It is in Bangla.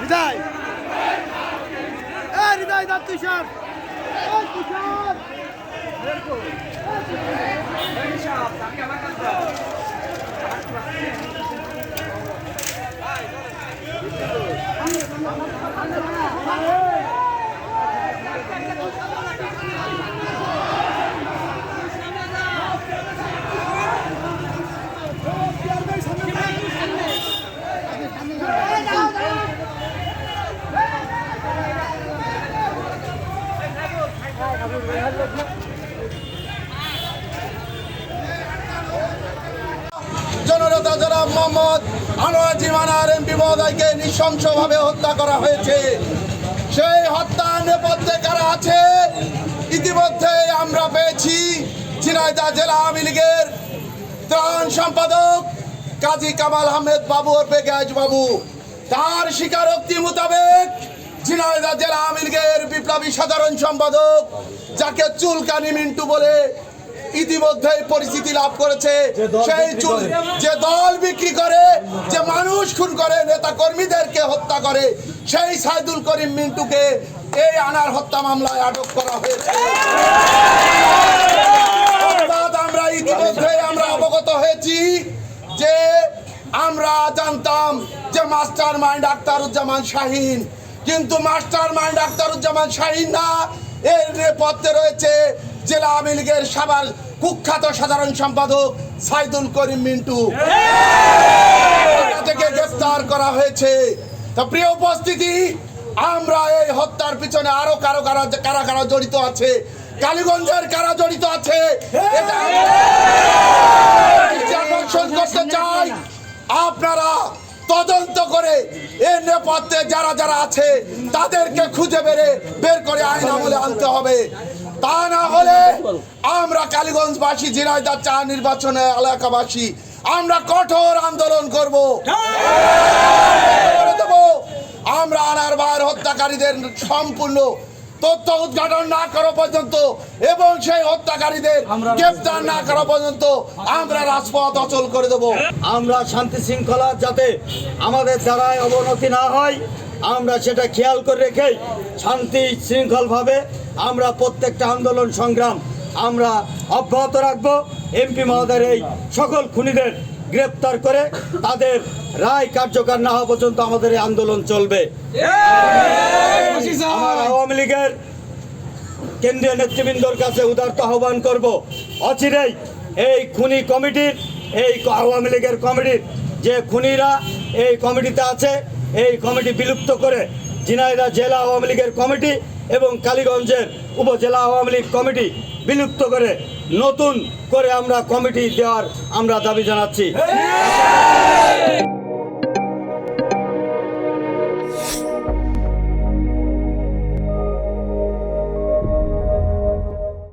হৃদয়। এ হৃদয় দাঁত তুষার। তুষার। জননেতা জনাব মোহাম্মদ আনোয়ার জিমানার এমপি মহোদয়কে নৃশংসভাবে হত্যা করা হয়েছে। সেই হত্যার নেপথ্যে কারা আছে? ইতিমধ্যে আমরা পেয়েছি ঝিনাইদহ জেলা আওয়ামী লীগের ত্রাণ সম্পাদক কাজী কামাল আহমেদ বাবু ওরফে গ্যাস বাবু। তার স্বীকারোক্তি মোতাবেক ঝিনাইদহ জেলা আওয়ামী লীগের বিপ্লবী সাধারণ সম্পাদক যাকে চুলকানি মিন্টু বলে ইতিমধ্যেই পরিচিতি লাভ করেছে। সেই চুল যে দল বিক্রি করে যে মানুষ খুন করে নেতা কর্মীদেরকে হত্যা করে সেই সাইদুল করিম মিন্টুকে এই আনার হত্যা মামলায় আটক করা হয়েছে। আমরা ইতিমধ্যে আমরা অবগত হয়েছি যে আমরা জানতাম যে মাস্টার মাইন্ড আক্তারুজ্জামান শাহিন কিন্তু মাস্টার মাইন্ড আক্তারুজ্জামান শাহিন না। এর নেপথ্যে রয়েছে জেলা আওয়ামী লীগের সাবাল কুখ্যাত সাধারণ সম্পাদক সাইদুল করিম মিন্টু। থেকে গ্রেফতার করা হয়েছে? তা প্রিয় উপস্থিতি, আমরা এই হত্যার পিছনে আরও কারও কারা কারা কারা জড়িত আছে? কালীগঞ্জের কারা জড়িত আছে? আপনারা নেপথ্যে যারা যারা আছে তাদেরকে খুঁজে বেরে বের করে আইন আমলে আনতে হবে। তা না হলে আমরা কালীগঞ্জবাসী ঝিনাইদহ চা নির্বাচনে এলাকাবাসী আমরা কঠোর আন্দোলন করব। আমরা আনার বার হত্যাকারীদের সম্পূর্ণ তথ্য উদ্ঘাটন না করা পর্যন্ত এবং সেই হত্যাকারীদের গ্রেফতার না করা পর্যন্ত আমরা রাজপথ অচল করে দেব। আমরা শান্তি শৃঙ্খলা যাতে আমাদের দ্বারায় অবনতি না হয় আমরা সেটা খেয়াল করে রেখেই শান্তি শৃঙ্খলভাবে আমরা প্রত্যেকটা আন্দোলন সংগ্রাম আমরা অব্যাহত রাখব। এমপি মহোদয়ের এই সকল খুনিদের গ্রেপ্তার করে তাদের রায় কার্যকর না হওয়া পর্যন্ত আমাদের এই আন্দোলন চলবে। আমার আওয়ামী লীগের কেন্দ্রীয় নেতৃবৃন্দর কাছে উদারত আহ্বান করব। অচিরেই এই খুনি কমিটির এই আওয়ামী লীগের কমিটির যে খুনিরা এই কমিটিতে আছে এই কমিটি বিলুপ্ত করে ঝিনাইদহ জেলা আওয়ামী লীগের কমিটি এবং কালীগঞ্জের উপজেলা আওয়ামী লীগ কমিটি বিলুপ্ত করে নতুন করে আমরা কমিটি দেওয়ার আমরা দাবি জানাচ্ছি।